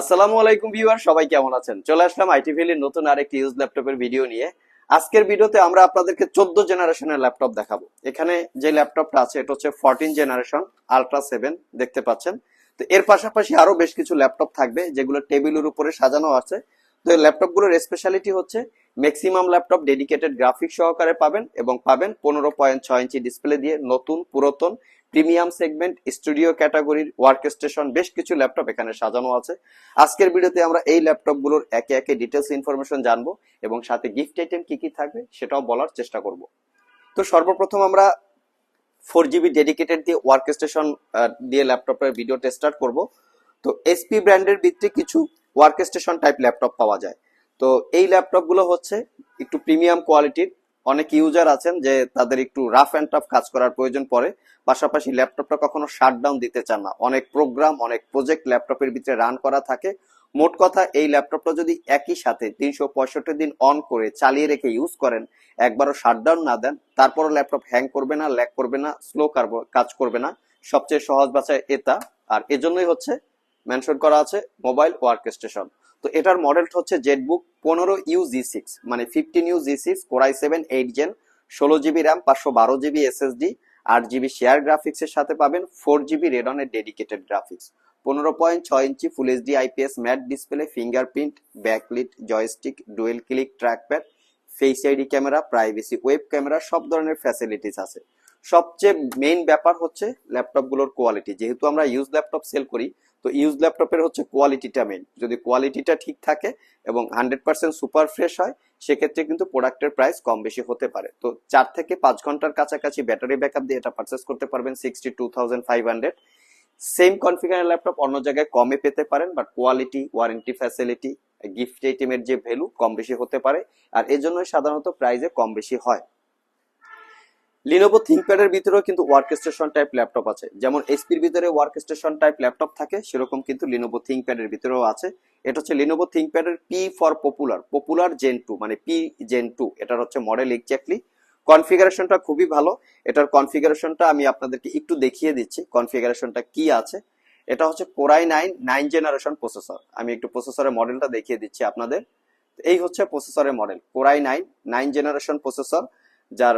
আসসালামু আলাইকুম ভিউয়ার, সবাই কেমন আছেন? চলে আসলাম আইটি ভ্যালির নতুন আরেকটি ইউজ ল্যাপটপের ভিডিও নিয়ে। আজকের ভিডিওতে আমরা আপনাদেরকে চোদ্দ জেনারেশনের ল্যাপটপ দেখাবো। এখানে যে ল্যাপটপটা আছে, এটা হচ্ছে ফোরটিন জেনারেশন আলট্রা সেভেন দেখতে পাচ্ছেন? তো এর পাশাপাশি আরও বেশ কিছু ল্যাপটপ থাকবে, যেগুলো টেবিলের উপরে সাজানো আছে। তো এই ল্যাপটপগুলোর স্পেশালিটি হচ্ছে ম্যাক্সিমাম ল্যাপটপ ডেডিকেটেড গ্রাফিক্স সহকারে পাবেন এবং পাবেন পনেরো পয়েন্ট ছয় ইঞ্চি ডিসপ্লে দিয়ে নতুন, পুরাতন প্রিমিয়াম সেগমেন্ট, স্টুডিও ক্যাটাগরির ওয়ার্ক স্টেশন বেশ কিছু ল্যাপটপ এখানে সাজানো আছে। আজকের ভিডিওতে আমরা এই ল্যাপটপগুলোর একে একে ডিটেলস ইনফরমেশন জানব এবং সাথে গিফট আইটেম কি কি থাকবে সেটাও বলার চেষ্টা করব। তো সর্বপ্রথম আমরা ফোর জিবি ডেডিকেটেড দিয়ে ওয়ার্ক স্টেশন দিয়ে ল্যাপটপের ভিডিওটা স্টার্ট করব। তো এসপি ব্র্যান্ডের ভিত্তিতে কিছু ওয়ার্ক স্টেশন টাইপ ল্যাপটপ পাওয়া যায়। তো এই ল্যাপটপগুলো হচ্ছে একটু প্রিমিয়াম কোয়ালিটির অনেক ইউজার আছেন যে তাদের একটু রাফ অ্যান্ড টাফ কাজ করার প্রয়োজন পড়ে। পাশাপাশি ল্যাপটপটা কখনো শাটডাউন দিতে চান না। অনেক প্রোগ্রাম অনেক প্রজেক্ট ল্যাপটপের ভিতরে রান করা থাকে। মোট কথা, এই ল্যাপটপটা যদি একই সাথে তিনশো পঁয়ষট্টি দিন অন করে চালিয়ে রেখে ইউজ করেন, একবারও শাটডাউন না দেন, তারপরও ল্যাপটপ হ্যাং করবে না ল্যাক করবে না স্লো কাজ করবে না। সবচেয়ে সহজ বাছাই এটা। আর এজন্যই হচ্ছে মেনশন করা আছে মোবাইল ওয়ার্ক স্টেশন তো এটার মডেলটা হচ্ছে জেটবুক পনেরো ইউ জি সিক্স মানে fifteen U G six Core i seven eight gen ষোলো জিবি র্যাম পাঁচশো বারো জিবি এসএসডি আট জিবি শেয়ার গ্রাফিক্স এর সাথে পাবেন ফোর জিবি রেডনের ডেডিকেটেড গ্রাফিক্স পনেরো পয়েন্ট ছয় inch full HD IPS matte display fingerprint backlit joystick dual click trackpad face ID camera privacy web camera সব ধরনের ফ্যাসিলিটিস আছে। সবচেয়ে মেইন ব্যাপার হচ্ছে ল্যাপটপগুলোর কোয়ালিটি যেহেতু আমরা ইউজ ল্যাপটপ সেল করি তো ইউজ ল্যাপটপের হচ্ছে কোয়ালিটিটা মেন যদি কোয়ালিটিটা ঠিক থাকে এবং হান্ড্রেড পার্সেন্ট সুপার ফ্রেশ হয়, সেক্ষেত্রে কিন্তু প্রোডাক্টের প্রাইস কম বেশি হতে পারে। তো চার থেকে পাঁচ ঘণ্টার কাছাকাছি ব্যাটারি ব্যাকআপ দিয়ে এটা পারচেস করতে পারবেন sixty two thousand five hundred same কনফিগারের laptop অন্য জায়গায় কমে পেতে পারেন but quality warranty facility gift আইটেমের যে ভ্যালু কম বেশি হতে পারে। আর এজন্যই সাধারণত প্রাইসে কম বেশি হয়। লিনোভো থিঙ্কপ্যাডের ভিতরেও কিন্তু ওয়ার্ক স্টেশন টাইপ ল্যাপটপ আছে। যেমন এসপির ভিতরে ওয়ার্ক স্টেশন টাইপ ল্যাপটপ থাকে, সেরকম কিন্তু লিনোভো থিঙ্কপ্যাডের ভিতরেও আছে। এটা হচ্ছে Lenovo থিঙ্কপ্যাডের P for popular popular gen two মানে পি জেন টু এটার হচ্ছে মডেল এক্স্যাক্টলি কনফিগারেশনটা খুবই ভালো। এটার কনফিগারেশনটা আমি আপনাদেরকে একটু দেখিয়ে দিচ্ছি কনফিগারেশনটা কি আছে। এটা হচ্ছে Core i nine nine generation processor আমি একটু প্রসেসরের মডেলটা দেখিয়ে দিচ্ছি আপনাদের। এই হচ্ছে প্রসেসরের model Core i nine nine generation processor যার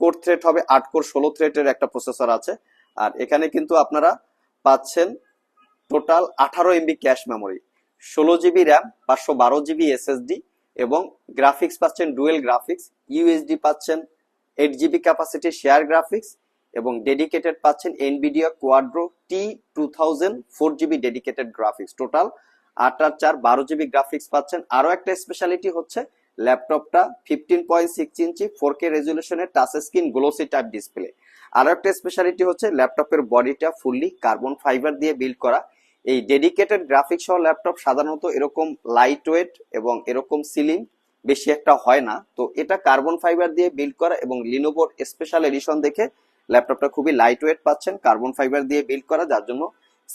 কোর থ্রেট হবে, আট কোর ষোলো থ্রেটের একটা প্রসেসর আছে। আর এখানে কিন্তু আপনারা পাচ্ছেন টোটাল আঠারো এমবি ক্যাশ মেমোরি ষোলো জিবি র্যাম পাঁচশো বারো জিবি এসএসডি এবং গ্রাফিক্স পাচ্ছেন ডুয়েল গ্রাফিক্স ইউএসডি পাচ্ছেন eight GB capacity share graphics এবং ডেডিকেটেড পাচ্ছেন Nvidia Quadro T two thousand four GB dedicated graphics total আট আর চার বারো জিবি গ্রাফিক্স পাচ্ছেন। আরও একটা স্পেশালিটি হচ্ছে ল্যাপটপটা fifteen point six inch four K রেজুলেশনের touch screen glossy type display আরও একটা স্পেশালিটি হচ্ছে ল্যাপটপের বডিটা ফুললি কার্বন ফাইবার দিয়ে বিল্ড করা। এই ডেডিকেটেড গ্রাফিক্স সহ ল্যাপটপ সাধারণত এরকম লাইট ওয়েট এবং এরকম সিলিং বেশি একটা হয় না। তো এটা কার্বন ফাইবার দিয়ে বিল্ড করা এবং লিনোভোর স্পেশাল এডিশন দেখে ল্যাপটপটা খুবই লাইট ওয়েট পাচ্ছেন কার্বন ফাইবার দিয়ে বিল্ড করা, যার জন্য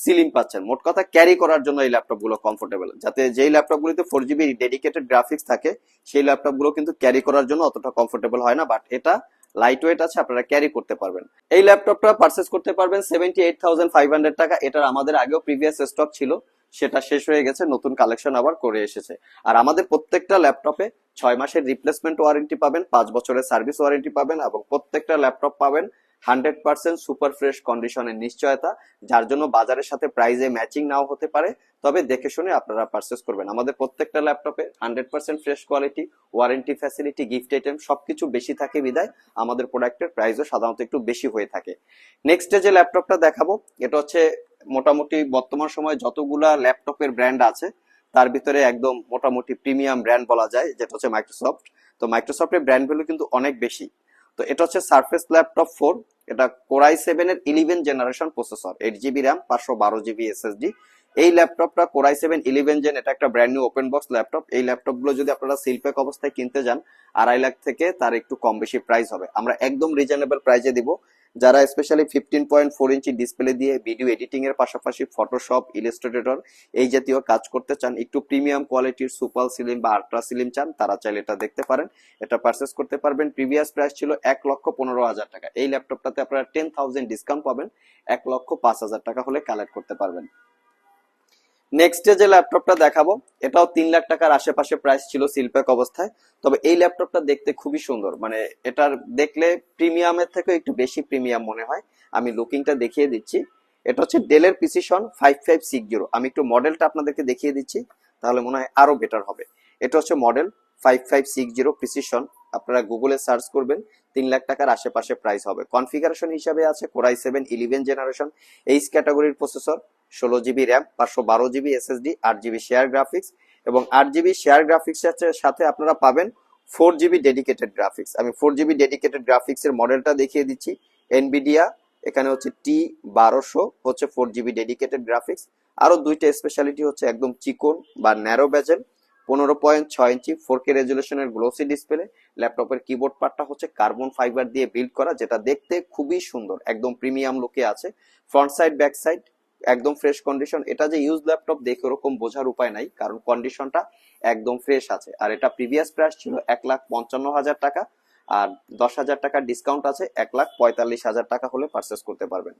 সিলিং পাচ্ছেন। মোট কথা ক্যারি করার জন্য এই ল্যাপটপগুলো কমফোর্টেবল যাতে যেই ল্যাপটপ গুলিতে ফোর জিবি ডেডিকেটেড গ্রাফিক্স থাকে, সেই ল্যাপটপগুলো কিন্তু ক্যারি করার জন্য অতটা কমফোর্টেবল হয় না বাট এটা লাইট ওয়েট আছে, আপনারা ক্যারি করতে পারবেন। এই ল্যাপটপটা পারচেস করতে পারবেন seventy eight thousand five hundred টাকা, এটার আমাদের আগেও প্রিভিয়াস স্টক ছিল, সেটা শেষ হয়ে গেছে, নতুন কালেকশন আবার করে এসেছে। আর আমাদের প্রত্যেকটা ল্যাপটপে ছয় মাসের রিপ্লেসমেন্ট ওয়ারেন্টি পাবেন, পাঁচ বছরের সার্ভিস ওয়ারেন্টি পাবেন, এবং প্রত্যেকটা ল্যাপটপ পাবেন হান্ড্রেড পার্সেন্ট সুপার ফ্রেশ কন্ডিশনের নিশ্চয়তা, যার জন্য বাজারের সাথে প্রাইজে ম্যাচিং নাও হতে পারে। তবে দেখে শুনে আপনারা পারচেস করবেন। আমাদের প্রত্যেকটা ল্যাপটপে hundred percent fresh quality warranty facility gift item সবকিছু বেশি থাকে বিদায়। আমাদের প্রোডাক্টের প্রাইসও সাধারণত একটু বেশি হয়ে থাকে। নেক্সটে যে ল্যাপটপটা দেখাবো, এটা হচ্ছে মোটামুটি বর্তমান সময়ে যতগুলা ল্যাপটপের ব্র্যান্ড আছে, তার ভিতরে একদম মোটামুটি প্রিমিয়াম ব্র্যান্ড বলা যায়, যেটা হচ্ছে মাইক্রোসফট তো মাইক্রোসফটের ব্র্যান্ড ভ্যালু কিন্তু অনেক বেশি। তো এটা হচ্ছে সারফেস ল্যাপটপ ফোর এটা কোরাই সেভেন এর eleven generation processor eight GB RAM পাঁচশো বারো জিবি এসএসডি এই ল্যাপটপটা কোরাই সেভেন ইলেভেন জেন এটা একটা brand new open box laptop এই ল্যাপটপগুলো যদি আপনারা সিলপ্যাক অবস্থায় কিনতে যান, আড়াই লাখ থেকে তার একটু কম বেশি প্রাইস হবে। আমরা একদম রিজনেবল প্রাইসে দিব। যারা স্পেশালি ফিফটিন পয়েন্ট ফোর ইঞ্চি ডিসপ্লে দিয়ে ভিডিও এডিটিং এর পাশাপাশি ফটোশপ ইলাস্ট্রেটর এই জাতীয় কাজ করতে চান, একটু প্রিমিয়াম কোয়ালিটির সুপার সিলিম বা আল্ট্রা সিলিম চান, তারা চাইলে এটা দেখতে পারেন। এটা পারচেস করতে পারবেন। প্রিভিয়াস প্রাইস ছিল এক লক্ষ পনেরো হাজার টাকা। এই ল্যাপটপটাতে আপনারা টেন থাউজেন্ড ডিসকাউন্ট পাবেন। এক লক্ষ পাঁচ হাজার টাকা হলে কালেক্ট করতে পারবেন। নেক্সট যে ল্যাপটপটা দেখাবো, এটাও তিন লাখ টাকার আশেপাশে প্রাইস ছিল সিলপ্যাক অবস্থায়। তবে এই ল্যাপটপটা দেখতে খুবই সুন্দর। মানে এটার দেখলে প্রিমিয়ামের থেকে একটু বেশি প্রিমিয়াম মনে হয়। আমি লুকিংটা দেখিয়ে দিচ্ছি। এটা হচ্ছে ডেলের precision five five six zero আমি একটু মডেলটা আপনাদেরকে দেখিয়ে দিচ্ছি, তাহলে মনে হয় আরও বেটার হবে। এটা হচ্ছে model five five six zero precision আপনারা গুগলে সার্চ করবেন, তিন লাখ টাকার আশেপাশে প্রাইস হবে। কনফিগারেশন হিসাবে আছে core i seven eleven generation H ক্যাটাগরির প্রসেসর ষোলো জিবি র্যাম, পাঁচশো বারো জিবি এসএসডি, আট জিবি শেয়ার গ্রাফিক্স এবং আট জিবি শেয়ার গ্রাফিক্স সাথে আপনারা পাবেন ফোর জিবি ডেডিকেটেড গ্রাফিক্স। আমি ফোর জিবি ডেডিকেটেড গ্রাফিক্স এর মডেলটা দেখিয়ে দিচ্ছি। এনবিডিয়া এখানে হচ্ছে টি বারোশো, হচ্ছে ফোর জিবি ডেডিকেটেড গ্রাফিক্স। আরও দুইটা স্পেশালিটি হচ্ছে একদম চিকন বা ন্যারো ব্যাজেল পনেরো পয়েন্ট ছয় ইঞ্চি ফোর কে রেজুলেশনের গ্লোসি ডিসপ্লে ল্যাপটপের কিবোর্ড পার্টটা হচ্ছে কার্বন ফাইবার দিয়ে বিল্ড করা, যেটা দেখতে খুবই সুন্দর, একদম প্রিমিয়াম লুকে আছে। ফ্রন্ট সাইড ব্যাক সাইড একদম ফ্রেশ কন্ডিশন এটা যে ইউজ ল্যাপটপ দেখে ওরকম বোঝার উপায় নাই, কারণ কন্ডিশনটা একদম ফ্রেশ আছে। আর এটা প্রিভিয়াস প্রাইস ছিল এক লাখ পঞ্চান্ন হাজার টাকা, আর দশ হাজার টাকার ডিসকাউন্ট আছে, এক লাখ পঁয়তাল্লিশ হাজার টাকা হলে পারচেস করতে পারবেন।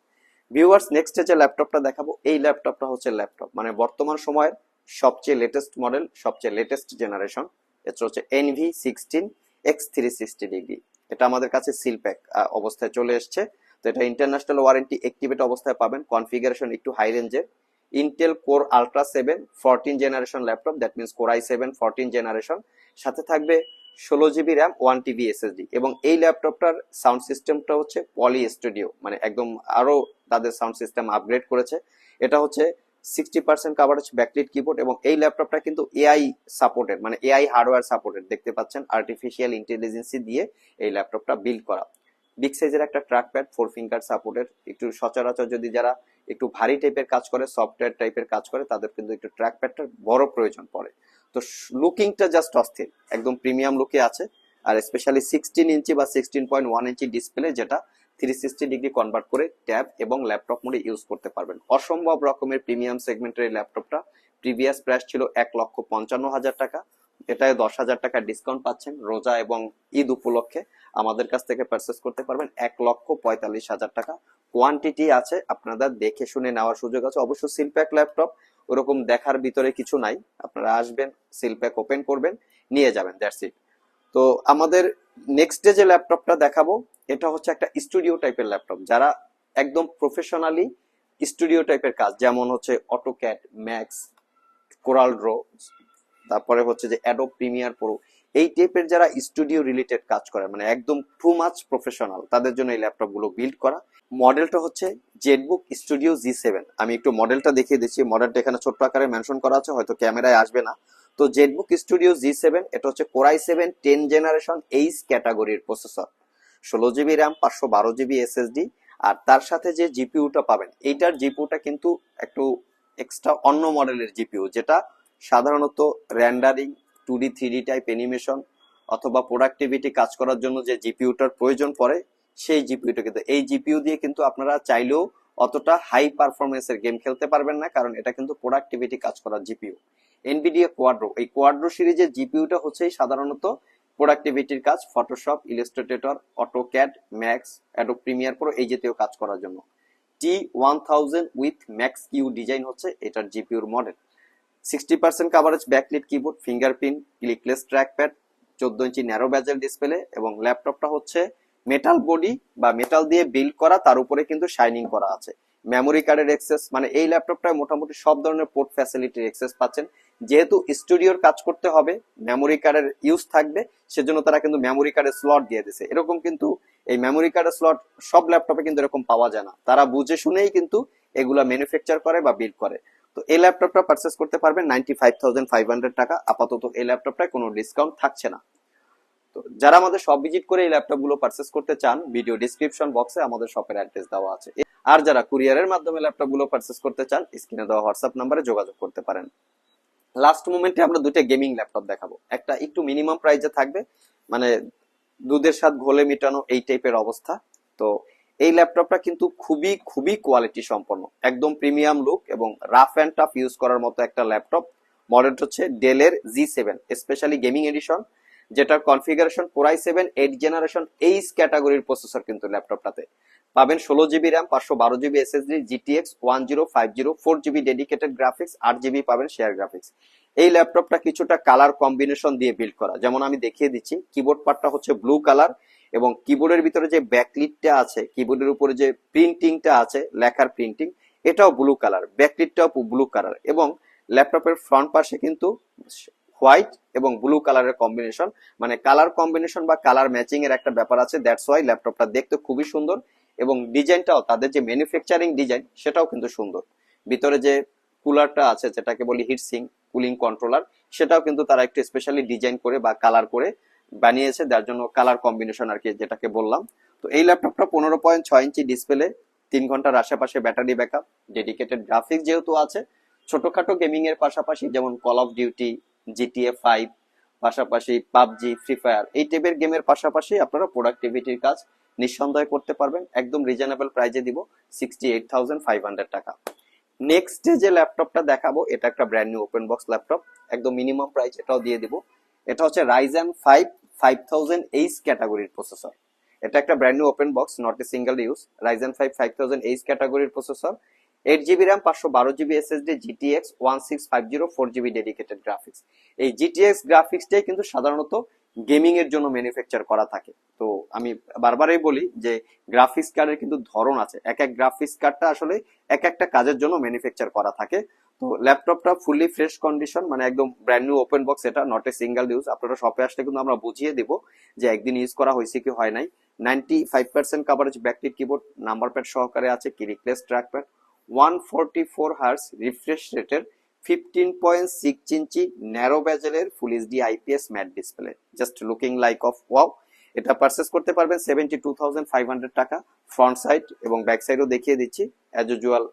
ভিউয়ার্স নেক্সট যে ল্যাপটপটা দেখাবো, এই ল্যাপটপটা হচ্ছে ল্যাপটপ মানে বর্তমান সময়ের সবচেয়ে লেটেস্ট মডেল সবচেয়ে লেটেস্ট জেনারেশন এটা হচ্ছে Envy sixteen X three sixty degree এটা আমাদের কাছে সিলপ্যাক অবস্থায় চলে এসছে। তো এটা ইন্টারন্যাশনাল ওয়ারেন্টি অ্যাক্টিভেট অবস্থায় পাবেন। কনফিগারেশন একটু হাই রেঞ্জের Intel core ultra seven fourteen generation laptop that means core I seven fourteen generation সাথে থাকবে ষোলো GB RAM one TB SSD এবং এই ল্যাপটপটার সাউন্ড সিস্টেমটা হচ্ছে পলি স্টুডিও মানে একদম আরও তাদের সাউন্ড সিস্টেম আপগ্রেড করেছে। এটা হচ্ছে sixty percent coverage backlit keyboard এবং এই ল্যাপটপটা কিন্তু এআই সাপোর্টেড মানে এআই হার্ডওয়্যার সাপোর্টেড দেখতে পাচ্ছেন আর্টিফিশিয়াল ইন্টেলিজেন্সি দিয়ে এই ল্যাপটপটা বিল্ড করা। বিগ সাইজের একটা ট্র্যাক প্যাড ফোর ফিঙ্গার সাপোর্টের একটু সচরাচর যদি যারা একটু ভারী টাইপের কাজ করে সফটওয়্যার টাইপের কাজ করে, তাদের কিন্তু একটু ট্র্যাক প্যাডটার বড় প্রয়োজন পড়ে। তো লুকিংটা জাস্ট অস্থির, একদম প্রিমিয়াম লুকে আছে। আর স্পেশালি সিক্সটিন ইঞ্চি বা সিক্সটিন পয়েন্ট ওয়ান ইঞ্চি ডিসপ্লে যেটা থ্রি সিক্সটি ডিগ্রি কনভার্ট করে ট্যাব এবং ল্যাপটপ মোডে ইউজ করতে পারবেন। অসম্ভব রকমের প্রিমিয়াম সেগমেন্টের এই ল্যাপটপটা প্রিভিয়াস প্রাইস ছিল এক লক্ষ পঞ্চান্ন হাজার টাকা। এটায় দশ হাজার টাকা ডিসকাউন্ট পাচ্ছেন রোজা এবং ঈদ উপলক্ষে আমাদের কাছ থেকে পারচেস করতে পারবেন এক লক্ষ পঁয়তাল্লিশ হাজার টাকা। কোয়ান্টিটি আছে, আপনাদের দেখে শুনে নেওয়ার সুযোগ আছে। অবশ্য সিলপ্যাক ল্যাপটপ ওরকম দেখার ভিতরে কিছু নাই। আপনারা আসবেন সিলপ্যাক ওপেন করবেন, নিয়ে যাবেন দ্যাটস ইট তো আমাদের নেক্সট ডে যে ল্যাপটপটা দেখাবো, এটা হচ্ছে একটা স্টুডিও টাইপের ল্যাপটপ যারা একদম প্রফেশনালি স্টুডিও টাইপের কাজ, যেমন হচ্ছে অটোক্যাট ম্যাক্স কোরাল ড্রো তারপরে হচ্ছে যে অ্যাডোব প্রিমিয়ার প্রো এই টাইপের যারা স্টুডিও রিলেটেড কাজ করে মানে একদম টু মাচ প্রফেশনাল তাদের জন্য এই ল্যাপটপগুলো বিল্ড করা। মডেলটা হচ্ছে জেটবুক স্টুডিও জি সেভেন আমি একটু মডেলটা দেখিয়ে দিচ্ছি। মডেলটা এখানে ছোট্ট আকারে মেনশন করা আছে, হয়তো ক্যামেরায় আসবে না। তো জেটবুক স্টুডিও জি সেভেন এটা হচ্ছে core i seven ten generation H ক্যাটাগরির প্রসেসর ষোলো জিবি র্যাম পাঁচশো বারো জিবি এসএসডি আর তার সাথে যে জিপিউটা পাবেন, এইটার জিপিউটা কিন্তু একটু এক্সট্রা অন্য মডেলের জিপিউ যেটা সাধারণত rendering two D three type animation অথবা প্রোডাক্টিভিটি কাজ করার জন্য যে জিপিউটার প্রয়োজন পড়ে, সেই জিপিউটা কিন্তু, এই জিপিউ দিয়ে কিন্তু আপনারা চাইলেও অতটা হাই পারফরমেন্সের গেম খেলতে পারবেন না, কারণ এটা কিন্তু প্রোডাক্টিভিটি কাজ করার জিপিউ এনবিডিএ কোয়াড্রো এই কোয়াড্রো সিরিজের জিপিউটা হচ্ছে সাধারণত প্রোডাক্টিভিটির কাজ Photoshop Illustrator AutoCAD Max Adobe Premiere Pro এই জাতীয় কাজ করার জন্য। T one thousand with Max Q design হচ্ছে এটার জিপিউর model sixty percent coverage backlit keyboard fingerprint clickless trackpad চোদ্দ ইঞ্চি ন্যারো ব্যাজেল ডিসপ্লে এবং ল্যাপটপটা হচ্ছে মেটাল বডি বা মেটাল দিয়ে বিল্ড করা, তার উপরে কিন্তু শাইনিং করা আছে। মেমোরি কার্ডের এক্সেস মানে এই ল্যাপটপটায় মোটামুটি সব ধরনের পোর্ট ফ্যাসিলিটির এক্সেস পাচ্ছেন। যেহেতু স্টুডিওর কাজ করতে হবে মেমোরি কার্ডের ইউজ থাকবে, সেজন্য তারা কিন্তু মেমোরি কার্ডের স্লট দিয়ে দিছে এরকম কিন্তু এই মেমোরি কার্ডের স্লট সব ল্যাপটপে কিন্তু এরকম পাওয়া যায় না। তারা বুঝে শুনেই কিন্তু এগুলা ম্যানুফ্যাকচার করে বা বিল্ড করে। তো এই ল্যাপটপটা পারচেস করতে পারবেন ninety five thousand five hundred টাকা। আপাতত এই ল্যাপটপটায় কোনো ডিসকাউন্ট থাকছে না। তো যারা আমাদের সব ভিজিট করে এই ল্যাপটপগুলো পারচেস করতে চান ভিডিও ডিসক্রিপশন বক্সে আমাদের শপের অ্যাড্রেস দেওয়া আছে। আর যারা কুরিয়ারের মাধ্যমে ল্যাপটপগুলো পারচেস করতে চান স্ক্রিনে দেওয়া হোয়াটসঅ্যাপ নাম্বারে যোগাযোগ করতে পারেন। লাস্ট মোমেন্টে আমরা দুইটা গেমিং ল্যাপটপ দেখাবো। একটা একটু মিনিমাম প্রাইসে থাকবে মানে দুধের স্বাদ ঘোলে মিটানো এই টাইপের অবস্থা। তো এই ল্যাপটপটা কিন্তু খুবই খুবই কোয়ালিটি সম্পন্ন। একদম প্রিমিয়াম লুক এবং রাফ অ্যান্ড টাফ ইউজ করার মতো একটা ল্যাপটপ। মডেলটা হচ্ছে ডেলের G seven specially gaming edition যেটার configuration core i seven eight generation H ক্যাটাগরির প্রসেসর কিন্তু ল্যাপটপটাতে। পাবেন ষোলো জিবি র্যাম পাঁচশো বারো GB SSD GTX one zero five zero four GB dedicated graphics আট জিবি পাবেন শেয়ার গ্রাফিক্স এই ল্যাপটপটা কিছুটা কালার কম্বিনেশন দিয়ে বিল্ড করা। যেমন আমি দেখিয়ে দিচ্ছি কিবোর্ড পার্টটা হচ্ছে ব্লু কালার এবং কিবোর্ডের ভিতরে যে ব্যাকলিটটা আছে কিবোর্ডের উপরে যে প্রিন্টিংটা আছে, লেখার প্রিন্টিং এটাও ব্লু কালার ব্যাকলিটটাও ব্লু কালার এবং ল্যাপটপের ফ্রন্ট পাশে কিন্তু হোয়াইট এবং ব্লু কালারের কম্বিনেশন মানে কালার কম্বিনেশন বা কালার ম্যাচিং এর একটা ব্যাপার আছে দ্যাটস ওয়াই ল্যাপটপটা দেখতে খুবই সুন্দর এবং ডিজাইনটাও তাদের যে ম্যানুফ্যাকচারিং ডিজাইন সেটাও কিন্তু সুন্দর। ভিতরে যে কুলারটা আছে, যেটাকে বলি হিটসিং কুলিং কন্ট্রোলার সেটাও কিন্তু তারা একটু স্পেশালি ডিজাইন করে বা কালার করে বানিয়েছে, যার জন্য কালার কম্বিনেশন আর কি যেটাকে বললাম। তো এই ল্যাপটপটা পনেরো পয়েন্ট ছয় ইঞ্চি ডিসপ্লে তিন ঘণ্টার আশেপাশে ব্যাটারি ব্যাকআপ ডেডিকেটেড গ্রাফিক্স যেহেতু আছে, ছোটখাটো গেমিং এর পাশাপাশি যেমন Call of Duty GTA five পাশাপাশি পাবজি ফ্রি ফায়ার এই টাইপের গেমের পাশাপাশি আপনারা প্রোডাক্টিভিটির কাজ নিঃসন্দেহে করতে পারবেন। একদম রিজনেবল প্রাইজে দিব sixty eight thousand five hundred টাকা। নেক্সট যে ল্যাপটপটা দেখাবো, এটা একটা brand new open box laptop. একদম মিনিমাম প্রাইস এটাও দিয়ে দিব। এটা হচ্ছে Ryzen five five thousand H ক্যাটাগরির প্রসেসর এটা একটা brand new open box not a single use Ryzen five five thousand H ক্যাটাগরির প্রসেসর এইট জিবি র্যাম পাঁচশো বারো GB SSD GTX one six five zero four GB dedicated graphics এই GTX গ্রাফিক্সটাই কিন্তু সাধারণত গেমিং এর জন্য ম্যানুফ্যাকচার করা থাকে। তো আমি বারবারই বলি যে গ্রাফিক্স কার্ডের কিন্তু ধরন আছে। এক এক গ্রাফিক্স কার্ডটা আসলে এক একটা কাজের জন্য ম্যানুফ্যাকচার করা থাকে। তো ল্যাপটপটা ফুললি ফ্রেশ কন্ডিশন মানে একদম ব্র্যান্ড নিউ ওপেন বক্স এটা নট এ সিঙ্গেল ইউজ আপনারা শপে আসলে কিন্তু আমরা বুঝিয়ে দিব যে একদিন ইউজ করা হয়েছে কি হয় নাই। Ninety five percent coverage backlit keyboard number pad সহকারে আছে কি replace track pad one forty four hertz refresh রেটের fifteen point six inch narrow ব্যাজেলের full HD IPS matte display just looking like of wow এটা purchase করতে পারবেন seventy two thousand five hundred টাকা। Front side এবং back সাইডও দেখিয়ে দিচ্ছি। As usual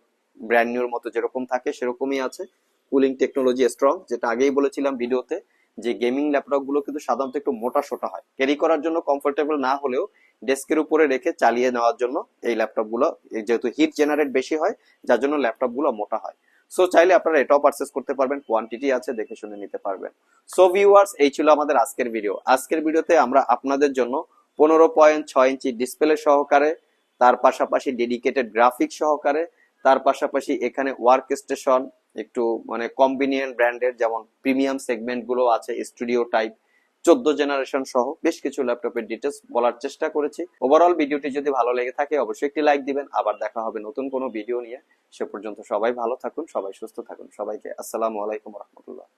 brand নিউর মতো যেরকম থাকে, সেরকমই আছে। কুলিং টেকনোলজি স্ট্রং যেটা আগেই বলেছিলাম ভিডিওতে, যে গেমিং ল্যাপটপগুলো কিন্তু সাধারণত একটু মোটা সোটা হয়। ক্যারি করার জন্য কমফোর্টেবল না হলেও ডেস্কের উপরে রেখে চালিয়ে নেওয়ার জন্য এই ল্যাপটপগুলো যেহেতু হিট জেনারেট বেশি হয়, যার জন্য ল্যাপটপগুলো মোটা হয়। সো চাইলে আপনারা এটাও পারচেস করতে পারবেন কোয়ান্টিটি আছে, দেখে শুনে নিতে পারবেন। সো ভিউয়ার্স এই ছিল আমাদের আজকের ভিডিও আজকের ভিডিওতে আমরা আপনাদের জন্য পনেরো পয়েন্ট ছয় ইঞ্চি ডিসপ্লে সহকারে, তার পাশাপাশি ডেডিকেটেড গ্রাফিক্স সহকারে তার পাশাপাশি এখানে ওয়ার্ক স্টেশন একটু মানে কম্বিনিয়েন্ট ব্র্যান্ডের যেমন প্রিমিয়াম সেগমেন্টগুলো আছে স্টুডিও টাইপ চোদ্দ জেনারেশন সহ বেশ কিছু ল্যাপটপের ডিটেলস বলার চেষ্টা করেছি। ওভারঅল ভিডিওটি যদি ভালো লেগে থাকে, অবশ্যই একটি লাইক দিবেন। আবার দেখা হবে নতুন কোনো ভিডিও নিয়ে। সে পর্যন্ত সবাই ভালো থাকুন, সবাই সুস্থ থাকুন। সবাইকে আসসালামু আলাইকুম রহমতুল্লাহ।